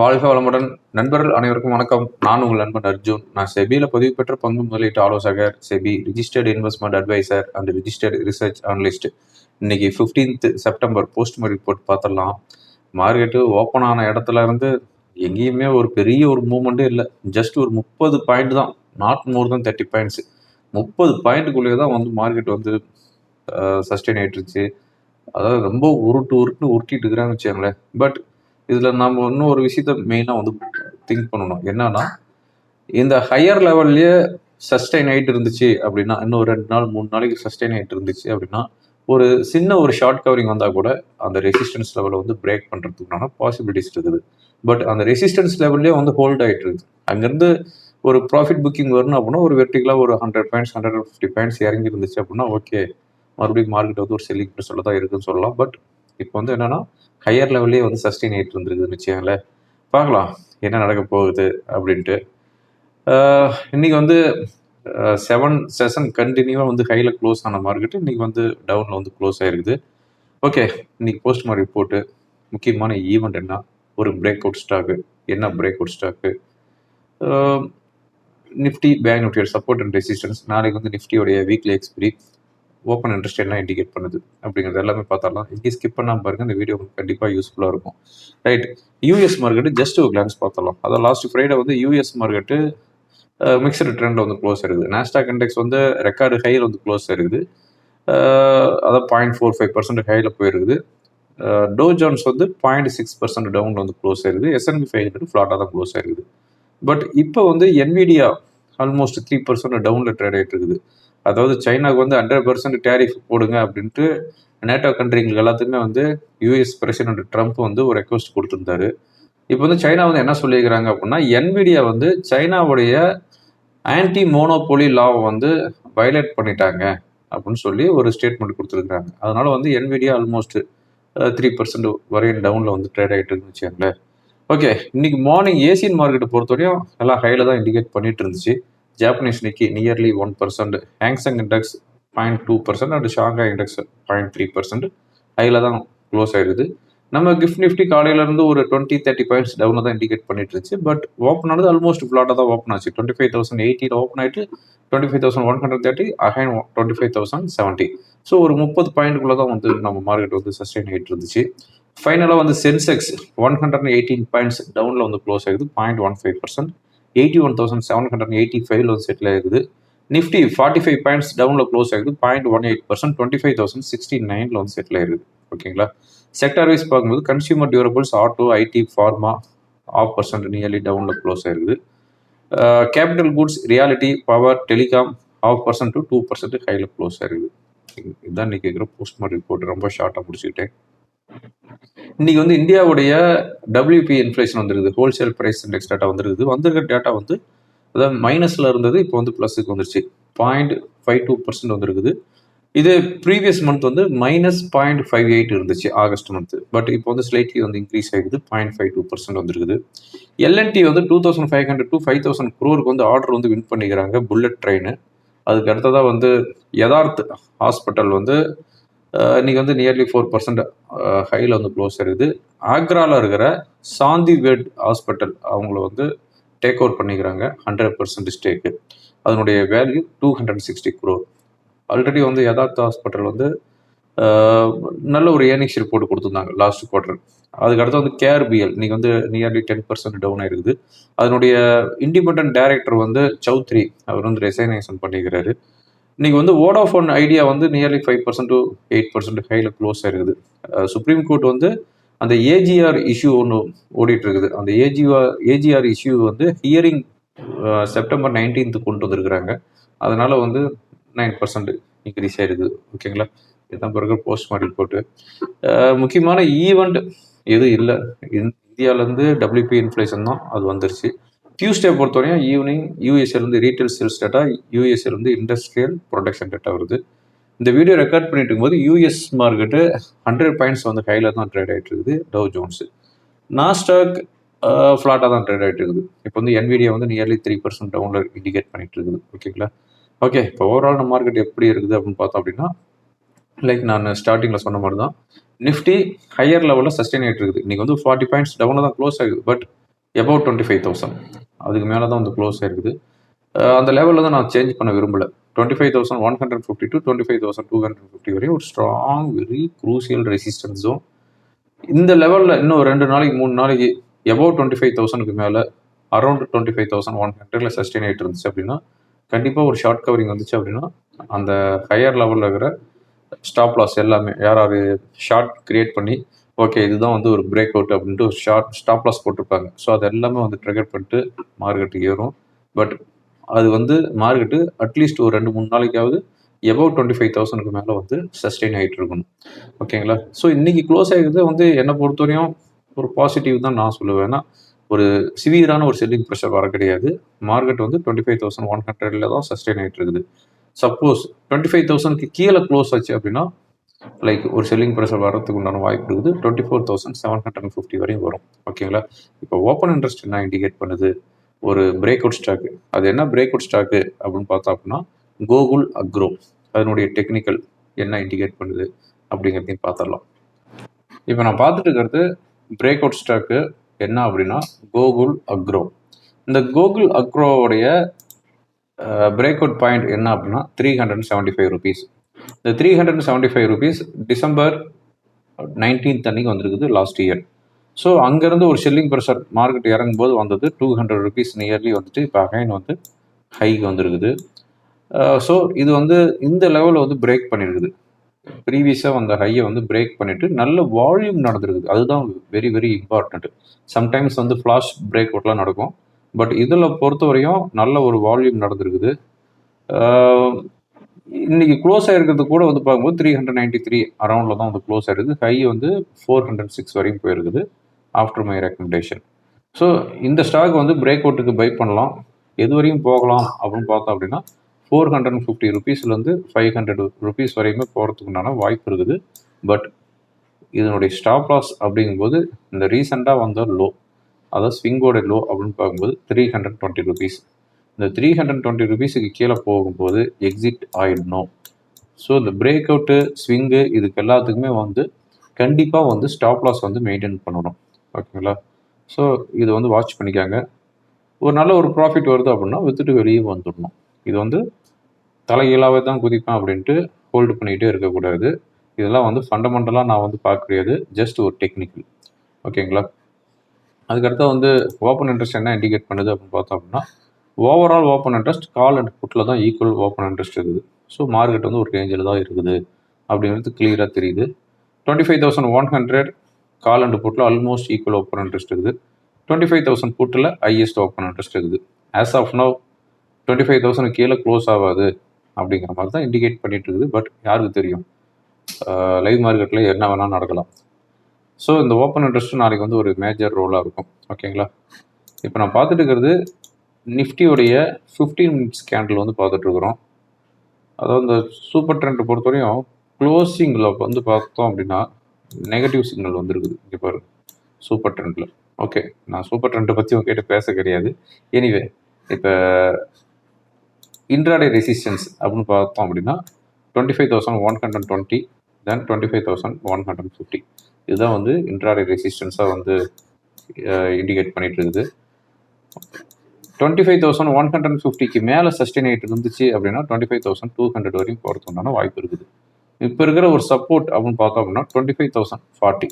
வாழ்க வளமுடன் நண்பர்கள் அனைவருக்கும் வணக்கம். நான் உங்கள் நண்பன் அர்ஜுன். நான் செபியில் பதிவு பெற்ற பங்கு முதலீட்டு ஆலோசகர் SEBI registered investment advisor and registered research analyst இன்னைக்கு 15th செப்டம்பர் போஸ்ட் ரிப்போர்ட் பார்த்துடலாம். மார்க்கெட்டு ஓப்பன் ஆன இடத்துல இருந்து எங்கேயுமே ஒரு பெரிய ஒரு மூமெண்ட்டே இல்லை. ஜஸ்ட் ஒரு முப்பது பாயிண்ட் தான். நாட் மோர் தான் தேர்ட்டி பாயிண்ட்ஸ் முப்பது பாயிண்ட்டுக்குள்ளேயே தான் வந்து மார்க்கெட் வந்து சஸ்டெயின் ஆயிட்டுருச்சு அதாவது ரொம்ப உருட்டு உருட்டுன்னு உருட்டிட்டு இருக்கிறாங்கன்னு வச்சுக்கோங்களேன். பட் இதில் நம்ம இன்னும் ஒரு விஷயத்த மெயினாக வந்து திங்க் பண்ணணும். என்னன்னா இந்த ஹையர் லெவல்லையே சஸ்டைன் ஆகிட்டு இருந்துச்சு அப்படின்னா இன்னும் ரெண்டு நாள் மூணு நாளைக்கு சஸ்டைன் ஆகிட்டு இருந்துச்சு அப்படின்னா ஒரு சின்ன ஒரு ஷார்ட் கவரிங் வந்தால் கூட அந்த ரெசிஸ்டன்ஸ் லெவலை வந்து பிரேக் பண்ணுறதுக்கான பாசிபிலிட்டிஸ் இருக்குது. பட் அந்த ரெசிஸ்டன்ஸ் லெவல்லே வந்து ஹோல்ட் ஆகிட்டு இருக்குது அங்கேருந்து ஒரு ப்ராஃபிட் புக்கிங் வரணும் அப்படின்னா ஒரு வெர்டிகலாக ஒரு hundred points hundred fifty points இறங்கி இருந்துச்சு அப்படின்னா ஓகே மறுபடியும் மார்க்கெட் வந்து ஒரு செல்லிங் ப்ரெஷரில் தான் இருக்குன்னு சொல்லலாம். பட் இப்போ வந்து என்னன்னா ஹையர் லெவல்லே வந்து சஸ்டெயின் ஆகிட்டு இருந்திருக்குதுன்னு வச்சுக்கோங்களேன் பார்க்கலாம் என்ன நடக்க போகுது அப்படின்ட்டு. இன்றைக்கி இன்னைக்கு வந்து செவன் செஷன் கண்டினியூவாக வந்து ஹையில் க்ளோஸ் ஆன மார்க்கெட்டு இன்னைக்கு வந்து டவுனில் வந்து க்ளோஸ் ஆயிருக்குது. ஓகே இன்னைக்கு போஸ்ட் மார்க் ரிப்போர்ட்டு முக்கியமான ஈவெண்ட் என்ன? ஒரு பிரேக் அவுட் ஸ்டாக்கு என்ன break out stock Nifty bank நிஃப்டியோட சப்போர்ட் அண்ட் ரெசிஸ்டன்ஸ் நாளைக்கு வந்து நிஃப்டியோடைய வீக்லி எக்ஸ்பிரி ஓப்பன் இன்ட்ரெஸ்ட் என்ன இண்டிகேட் பண்ணுது அப்படிங்கிறது எல்லாமே பார்த்தாலாம் இங்கே ஸ்கிப் பண்ணாமல் பாருங்க இந்த வீடியோ உங்களுக்கு கண்டிப்பாக யூஸ்ஃபுல்லாக இருக்கும். ரைட் யூஎஸ் மார்க்கெட்டு ஜஸ்ட் ஒரு கிளான்ஸ் பார்த்தலாம் அதான் லாஸ்ட் ஃப்ரைடே வந்து யூஎஸ் மார்க்கெட்டு மிக்சடு ட்ரெண்டில் வந்து க்ளோஸ் இருக்குது நாஸ்டாக் இண்டெக்ஸ் வந்து ரெக்கார்டு ஹையில் வந்து க்ளோஸ் இருக்குது அதான் பாயிண்ட் ஃபோர் ஃபைவ் பர்சன்ட் ஹையில் போயிருக்குது. டோ ஜான்ஸ் வந்து பாயிண்ட் சிக்ஸ் பர்சன்ட் டவுனில் வந்து க்ளோஸ் ஆயிருக்குது எஸ்என்பி ஃபைவ் ஹண்ட்ரட் ஃப்ளாட்டாக தான் க்ளோஸ் ஆயிருக்குது பட் இப்போ வந்து என்விடியா ஆல்மோஸ்ட் த்ரீ பர்சன்ட் டவுனில் ட்ரேட் ஆகிட்டு இருக்குது. அதாவது சைனாவுக்கு வந்து ஹண்ட்ரட் பர்சன்ட் டேரிஃப் போடுங்க அப்படின்ட்டு நேட்டோ கண்ட்ரிங்களுக்கு எல்லாத்துக்குமே வந்து யூஎஸ் பிரசிடென்ட் ட்ரம்ப் வந்து ஒரு ரெக்வஸ்ட் கொடுத்துருந்தாரு. இப்போ வந்து சைனா வந்து என்ன சொல்லியிருக்கிறாங்க அப்படின்னா என்விடியா வந்து சைனாவுடைய ஆன்டி மோனோபோலி லாவை வந்து வயலேட் பண்ணிட்டாங்க அப்படின்னு சொல்லி ஒரு ஸ்டேட்மெண்ட் கொடுத்துருக்குறாங்க. அதனால வந்து என்விடியா ஆல்மோஸ்ட் த்ரீ பர்சன்ட் வரையும் டவுனில் வந்து ட்ரேட் ஆகிட்டு இருக்குன்னு வச்சுக்கோங்களேன். ஓகே இன்னைக்கு மார்னிங் ஏசியன் மார்க்கெட்டை பொறுத்தவரையும் எல்லாம் ஹையில் தான் இண்டிகேட் பண்ணிட்டு இருந்துச்சு. Japanese Nikkei nearly one percent Hang Seng index point two percent and Shanghai index point three percent ஹையில் தான் க்ளோஸ் ஆயிருது நம்ம கிஃப்ட் நிஃப்டி காலையிலேருந்து ஒரு டுவெண்ட்டி தேர்ட்டி பாயிண்ட்ஸ் டவுனில் தான் இண்டிகேட் பண்ணிட்டு இருந்துச்சு. பட் ஓப்பன் ஆனது ஆல்மோஸ்ட் ஃப்ளாட்டாக தான் ஓப்பன் ஆச்சு. டுவெண்ட்டி ஃபைவ் தௌசண்ட் எயிட்டியில் ஓப்பன் ஆயிட்டு twenty five thousand one hundred thirty again twenty five thousand seventy so ஒரு முப்பது பாயிண்ட்டுக்குள்ளே தான் வந்து நம்ம மார்க்கெட் வந்து சஸ்டெயின் ஆகிட்டு இருந்துச்சு. ஃபைனலாக வந்து Sensex one hundred eighteen points டவுனில் வந்து க்ளோஸ் ஆகுது point one five percent eighty one thousand seven hundred eighty ஃபைவ்ல வந்து செட்டில் ஆகுது நிஃப்டி ஃபார்ட்டி ஃபைவ் பாயிண்ட்ஸ் டவுனில் க்ளோஸ் ஆகுது point one eight percent twenty five thousand sixty நைனில் வந்து செட்டில் ஆயிருது ஓகேங்களா செக்டர் வைஸ் பார்க்கும்போது consumer durables auto IT pharma half percent nearly டவுனில் க்ளோஸ் ஆயிருது capital goods realty power telecom half percent to two percent ஹையில் close ஆயிருது இதுதான் இன்னைக்கு கேட்குற போஸ்ட்மார்ட் ரிப்போர்ட் ரொம்ப ஷார்ட்டாக முடிச்சுக்கிட்டேன். இன்னைக்கு வந்து இந்தியாவுடைய டபிள்யூபி இன்ஃப்ளேஷன் வந்துருக்குது. ஹோல்சேல் ப்ரைஸ் இண்டெக்ஸ் டேட்டா வந்துருக்குது. வந்திருக்க டேட்டா வந்து அதாவது மைனஸில் இருந்தது இப்போ வந்து ப்ளஸுக்கு வந்துருச்சு. பாயிண்ட் ஃபைவ் டூ பர்சன்ட் வந்துருக்குது. இது ப்ரீவியஸ் மந்த் வந்து மைனஸ் பாயிண்ட் ஃபைவ் எயிட் இருந்துச்சு ஆகஸ்ட் மந்த் பட் இப்போ வந்து ஸ்லைட்லி வந்து இன்க்ரீஸ் ஆகிடுது பாயிண்ட் ஃபைவ் டூ பர்சன்ட் வந்துருக்குது. எல்என்டி வந்து two thousand five hundred to five thousand குரோருக்கு வந்து ஆர்டர் வந்து வின் பண்ணிக்கிறாங்க புல்லட் ட்ரெயின் அதுக்கு அடுத்ததாக வந்து யதார்த் ஹாஸ்பிட்டல் வந்து இன்னைக்கு வந்து நியர்லி ஃபோர் பர்சன்ட் ஹையில் வந்து க்ளோஸ் ஆகுது ஆக்ராவில் இருக்கிற சாந்தி வேட் ஹாஸ்பிட்டல் அவங்கள வந்து டேக் ஓவர் பண்ணிக்கிறாங்க. ஹண்ட்ரட் பர்சன்ட் ஸ்டேக்கு அதனுடைய value two hundred sixty crore already வந்து யதார்த்த ஹாஸ்பிட்டல் வந்து நல்ல ஒரு ஏர்னிங்ஸ் ரிப்போர்ட் கொடுத்துருந்தாங்க லாஸ்ட் குவார்டர் அதுக்கடுத்து வந்து கேஆர்பிஎல் இன்னைக்கு வந்து நியர்லி டென் பர்சன்ட் டவுன் ஆயிருக்குது. அதனுடைய இண்டிபெண்ட் டைரக்டர் வந்து சௌத்ரி அவர் வந்து ரெசைனேஷன் பண்ணிக்கிறாரு. இன்றைக்கி வந்து வோடாஃபோன் ஐடியா வந்து nearly five percent to eight percent ஹையில் க்ளோஸ் ஆயிருக்குது. சுப்ரீம் கோர்ட் வந்து அந்த ஏஜிஆர் இஷ்யூ ஒன்று ஓடிட்டு இருக்குது அந்த ஏஜிஆர் ஏஜிஆர் இஷ்யூ வந்து ஹியரிங் செப்டம்பர் நைன்டீன்த்து கொண்டு வந்திருக்கிறாங்க. அதனால் வந்து நைன் பர்சன்ட் இன்க்ரீஸ் ஆயிருக்குது. ஓகேங்களா? இதுதான் பிறகு போஸ்ட் மாடல் போட்டு. முக்கியமான ஈவெண்ட் எதுவும் இல்லை. இந்தியாவிலேருந்து டபிள்யூபி இன்ஃப்ளேஷன் தான் அது வந்துருச்சு. டியூஸ்டே பொறுத்தவரையும் ஈவினிங் யூஎஸ்ஏலேருந்து ரீட்டைல் சேல்ஸ் டேட்டா யூஎஸ்ஏலேருந்து இண்டஸ்ட்ரியல் ப்ரொடக்ஷன் டேட்டா வருது. இந்த வீடியோ ரெக்கார்ட் பண்ணிட்டு இருக்கும்போது யூஎஸ் மார்க்கெட்டு ஹண்ட்ரட் பாயிண்ட்ஸ் வந்து கையில் தான் ட்ரேட் ஆகிட்டு இருக்குது டவ் ஜோன்ஸு நாஸ்டாக் ஃப்ளாட்டாக தான் ட்ரேட் ஆகிட்டு இருக்குது. இப்போ வந்து என்விடியா வந்து நியர்லி த்ரீ பர்சன்ட் டவுனில் இண்டிகேட் பண்ணிட்டு இருக்குது. ஓகேங்களா ஓகே இப்போ ஓவரால் நம்ம மார்க்கெட் எப்படி இருக்குது அப்படின்னு பார்த்தோம் அப்படின்னா லைக் நான் ஸ்டார்டிங்கில் சொன்ன மாதிரி தான் நிஃப்டி ஹையர் லெவலில் சஸ்டெயின் ஆகிட்டு இருக்குது. இன்றைக்கி வந்து ஃபார்ட்டி பாயிண்ட்ஸ் டவுனில் தான் க்ளோஸ் ஆகுது. But above twenty five thousand அதுக்கு மேலே தான் வந்து க்ளோஸ் ஆயிருக்குது. அந்த லெவலில் தான் நான் சேஞ்ச் பண்ண விரும்பல. Twenty five thousand one hundred fifty to twenty five thousand two hundred fifty வரையும் ஒரு ஸ்ட்ராங் வெரி க்ரூசியல் ரெசிஸ்டன்ஸும் இந்த லெவலில் இன்னும் ரெண்டு நாளைக்கு மூணு நாளைக்கு எபவ் டுவெண்ட்டி ஃபைவ் தௌசண்ட்க்கு மேலே around twenty five thousand one ஹண்ட்ரட்ல சஸ்டெயின் ஆகிட்டு இருந்துச்சு அப்படின்னா கண்டிப்பாக ஒரு ஷார்ட் கவரிங் வந்துச்சு அப்படின்னா அந்த ஹையர் லெவலில் இருக்கிற ஸ்டாப் லாஸ் எல்லாமே யார் யார் ஷார்ட் கிரியேட் பண்ணி ஓகே இதுதான் வந்து ஒரு பிரேக் அவுட் அப்படின்ட்டு ஒரு ஷார்ட் ஸ்டாப் லாஸ் போட்டிருப்பாங்க. ஸோ அது எல்லாமே வந்து ட்ரிகர் பண்ணிட்டு மார்க்கெட்டுக்கு ஏறும். பட் அது வந்து மார்க்கெட்டு அட்லீஸ்ட் ஒரு ரெண்டு மூணு நாளைக்காவது எபவ் டுவெண்ட்டி ஃபைவ் தௌசண்ட்க்கு மேலே வந்து சஸ்டெயின் ஆகிட்டு இருக்கணும். ஓகேங்களா ஸோ இன்றைக்கி க்ளோஸ் ஆகிறது வந்து என்னை பொறுத்தவரையும் ஒரு பாசிட்டிவ் தான் நான் சொல்லுவேன். ஏன்னா ஒரு சிவியரான ஒரு செல்லிங் ப்ரெஷர் வர கிடையாது. மார்க்கெட் வந்து டுவெண்ட்டி ஃபைவ் தௌசண்ட் ஒன் ஹண்ட்ரட்ல தான் சஸ்டெயின் ஆகிட்டு இருக்குது. சப்போஸ் டுவெண்ட்டி ஃபைவ் தௌசண்ட்க்கு கீழே க்ளோஸ் ஆச்சு அப்படின்னா லைக் ஒரு செல்லிங் ப்ரெஷர் வரதுக்கு உண்டான வாய்ப்பு இருக்குது. Twenty four thousand seven hundred and fifty வரையும் வரும். ஓகேங்களா இப்போ ஓப்பன் இன்ட்ரெஸ்ட் என்ன இண்டிகேட் பண்ணுது? ஒரு பிரேக் அவுட் ஸ்டாக்கு அது என்ன பிரேக் அவுட் ஸ்டாக்கு அப்படின்னு பார்த்தா அப்படின்னா கோகுல் அக்ரோ அதனுடைய டெக்னிக்கல் என்ன இண்டிகேட் பண்ணுது? அப்படிங்கிறதையும் பார்த்துடலாம். இப்போ நான் பார்த்துட்டு இருக்கிறது பிரேக் அவுட் ஸ்டாக்கு என்ன அப்படின்னா கோகுல் அக்ரோ இந்த கோகுல் அக்ரோவுடைய பிரேக் அவுட் பாயிண்ட் என்ன அப்படின்னா three hundred seventy five rupees இந்த three hundred and seventy five rupees December nineteenth அன்னைக்கு வந்திருக்குது லாஸ்ட் இயர் ஸோ அங்கேருந்து ஒரு ஷில்லிங் ப்ரெஷர் மார்க்கெட் இறங்கும்போது வந்தது டூ ஹண்ட்ரட் ருபீஸ் நியர்லி வந்துட்டு இப்போ அகைன் வந்து ஹைக்கு வந்திருக்குது. Uh, ஸோ இது வந்து இந்த லெவலில் வந்து பிரேக் பண்ணியிருக்குது ப்ரீவியஸாக வந்த ஹையை வந்து பிரேக் பண்ணிவிட்டு நல்ல வால்யூம் நடந்திருக்குது. அதுதான் வெரி வெரி இம்பார்ட்டண்ட்டு சம்டைம்ஸ் வந்து ஃப்ளாஷ் பிரேக் அவுட்லாம் நடக்கும். பட் இதில் பொறுத்தவரையும் நல்ல ஒரு வால்யூம் நடந்திருக்குது. Uh, இன்னைக்கு க்ளோஸ் ஆயிருக்கிறது கூட வந்து பார்க்கும்போது த்ரீ ஹண்ட்ரட் நைன்டி த்ரீ அரௌண்டில் தான் வந்து க்ளோஸ் ஆயிருக்குது. ஹை வந்து ஃபோர் ஹண்ட்ரட் சிக்ஸ் வரையும் போயிருக்குது ஆஃப்டர் மை ரெக்கமெண்டேஷன் ஸோ இந்த ஸ்டாக் வந்து பிரேக் அவுட்டுக்கு பை பண்ணலாம். எது வரையும் போகலாம் அப்படின்னு பார்த்தோம் அப்படின்னா ஃபோர் ஹண்ட்ரட் அண்ட் ஃபிஃப்டி ருபீஸ்லேருந்து ஃபைவ் ஹண்ட்ரட் ருபீஸ் வரையுமே போகிறதுக்குண்டான வாய்ப்பு இருக்குது. பட் இதனுடைய ஸ்டாப் லாஸ் அப்படிங்கும்போது இந்த ரீசெண்டாக வந்த லோ அதாவது ஸ்விங்கோட லோ அப்படின்னு பார்க்கும்போது த்ரீ ஹண்ட்ரட் டுவெண்ட்டி ருபீஸ் இந்த த்ரீ ஹண்ட்ரட் டுவெண்ட்டி ருபீஸுக்கு கீழே போகும்போது எக்ஸிட் ஆயிடணும். ஸோ இந்த பிரேக் அவுட்டு ஸ்விங்கு இதுக்கு எல்லாத்துக்குமே வந்து கண்டிப்பாக வந்து ஸ்டாப் லாஸ் வந்து மெயின்டைன் பண்ணணும். ஓகேங்களா ஸோ இது வந்து வாட்ச் பண்ணிக்காங்க. ஒரு நல்ல ஒரு ப்ராஃபிட் வருது அப்படின்னா வித்துட்டு வெளியே வந்துடணும். இது வந்து தலைகீழாகவே தான் குதிப்பேன் அப்படின்ட்டு ஹோல்டு பண்ணிக்கிட்டே இருக்கக்கூடாது. இதெல்லாம் வந்து ஃபண்டமெண்டலாக நான் வந்து பார்க்க முடியாது ஜஸ்ட் ஒரு டெக்னிக்கல் ஓகேங்களா? அதுக்கடுத்து வந்து ஓப்பன் இன்ட்ரெஸ்ட் என்ன இண்டிகேட் பண்ணுது அப்படின்னு பார்த்தோம் அப்படின்னா overall open interest call and புட்டில் தான் ஈக்குவல் ஓப்பன் இன்ட்ரெஸ்ட் இருக்குது. ஸோ மார்க்கெட் வந்து ஒரு ரேஞ்சில் தான் இருக்குது. அப்படிங்கிறது கிளியராக தெரியுது. Twenty five thousand one hundred call and புட்டில் almost equal open interest இருக்குது. டுவெண்ட்டி ஃபைவ் தௌசண்ட் புட்டில் ஹையஸ்ட் ஓப்பன் இன்ட்ரெஸ்ட் இருக்குது. As of now twenty five thousand கீழே க்ளோஸ் ஆகாது அப்படிங்கிற மாதிரி தான் இண்டிகேட் பண்ணிட்டு இருக்குது. பட் யாருக்கு தெரியும்? லைவ் மார்க்கெட்டில் என்ன வேணால் நடக்கலாம். ஸோ இந்த ஓப்பன் இன்ட்ரெஸ்ட் நாளைக்கு வந்து ஒரு மேஜர் ரோலாக இருக்கும். ஓகேங்களா இப்போ நான் பார்த்துட்டு இருக்கிறது நிஃப்டியோடைய ஃபிஃப்டீன் மினிட்ஸ் கேண்டில் வந்து பார்த்துட்ருக்குறோம். அதாவது இந்த சூப்பர் ட்ரெண்டை பொறுத்தவரையும் க்ளோசிங்கில் வந்து பார்த்தோம் அப்படின்னா நெகட்டிவ் சிக்னல் வந்துருக்குது. இங்கே பாரு சூப்பர் ட்ரெண்டில் ஓகே நான் சூப்பர் ட்ரெண்டை பற்றி உங்ககிட்ட பேச கிடையாது. எனிவே இப்போ இன்ட்ராடே ரெசிஸ்டன்ஸ் அப்படின்னு பார்த்தோம் அப்படின்னா twenty five thousand one hundred twenty then twenty five thousand one hundred fifty இதுதான் வந்து இன்ட்ராடே ரெசிஸ்டன்ஸாக வந்து இண்டிகேட் பண்ணிகிட்டு இருக்குது twenty five thousand one hundred ஃபிஃப்டிக்கு மேலே சஸ்டெயின் ஆகிட்டு இருந்துச்சு அப்படின்னா twenty five thousand two hundred வரையும் போகிறதுக்குண்டான வாய்ப்பு இருக்குது. இப்போ இருக்கிற ஒரு சப்போர்ட் அப்படின்னு பார்த்தோம் அப்படின்னா twenty five thousand forty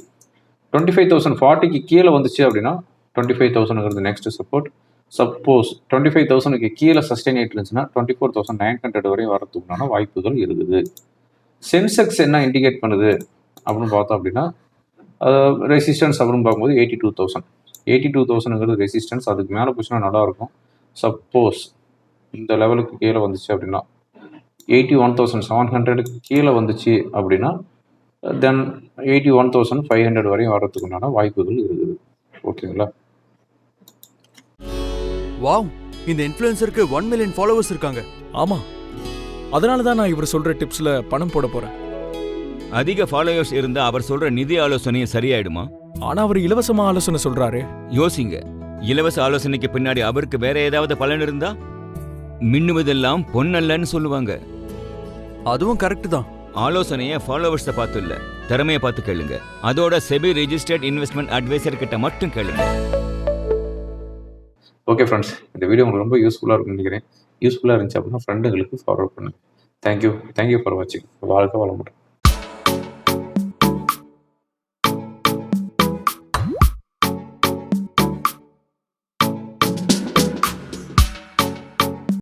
twenty five thousand ஃபார்ட்டிக்கு கீழே வந்துச்சு அப்படின்னா twenty five தௌசண்ட்ங்கிறது next support suppose twenty five தௌசண்ட்க்கு கீழே சஸ்டெயின் ஆகிட்டு இருந்துச்சுன்னா twenty four thousand nine hundred வரையும் வரதுக்குண்டான வாய்ப்புகள் இருக்குது. சென்செக்ஸ் என்ன இண்டிகேட் பண்ணுது அப்படின்னு பார்த்தோம் அப்படின்னா ரெசிஸ்டன்ஸ் அப்படின்னு பார்க்கும்போது eighty two thousand eighty two தௌசண்ட்ங்கிறது resistance அதுக்கு மேலே போச்சுன்னா நல்லாயிருக்கும். சப்போஸ் இந்த லெவலுக்கு கீழே வந்துச்சு அப்படின்னா எயிட்டி ஒன் தௌசண்ட் செவன் ஹண்ட்ரடுக்கு கீழே வந்துச்சு அப்படின்னா then eighty one thousand five hundred வரையும் வரதுக்குண்டான வாய்ப்புகள் இருக்குது. ஓகேங்களா? வாவ்! இந்த இன்ஃப்ளூயன்சருக்கு ஒன் மில்லியன் ஃபாலோவர்ஸ் இருக்காங்க. ஆமா. அதனால தான் நான் இவர் சொல்ற டிப்ஸ்ல பணம் போட போறேன். அதிக ஃபாலோயர்ஸ் இருந்தா அவர் சொல்ற நிதி ஆலோசனையும் சரியாயிடுமா? ஆனா அவர் இலவசமா ஆலோசனை சொல்றாரு. யோசிங்க. இலவச ஆலோசனைக்கு பின்னாடி அவருக்கு வேற ஏதாவது பலன் இருந்தா? மின்னுவதெல்லாம் பொன்னல்லன்னு சொல்லுவாங்க. அதுவும் கரெக்ட் தான். ஆலோசனைய ஃபாலோவர்ஸை பார்த்து இல்ல திறமைய பார்த்து கேளுங்க. அதோட செபி ரெஜிஸ்டர்ட் இன்வெஸ்ட்மெண்ட் அட்வைசர் கிட்ட மட்டும் கேளுங்க. ஓகே ஃப்ரெண்ட்ஸ் இந்த வீடியோ உங்களுக்கு ரொம்ப யூஸ்ஃபுல்லாக இருக்கும்னு நினைக்கிறேன். யூஸ்ஃபுல்லாக இருந்துச்சு அப்படின்னா ஃப்ரெண்டுங்களுக்கு ஃபார்வர்ட் பண்ணுங்கள் thank you thank you for வாட்சிங் வாழ்க்கை வளமுடன்.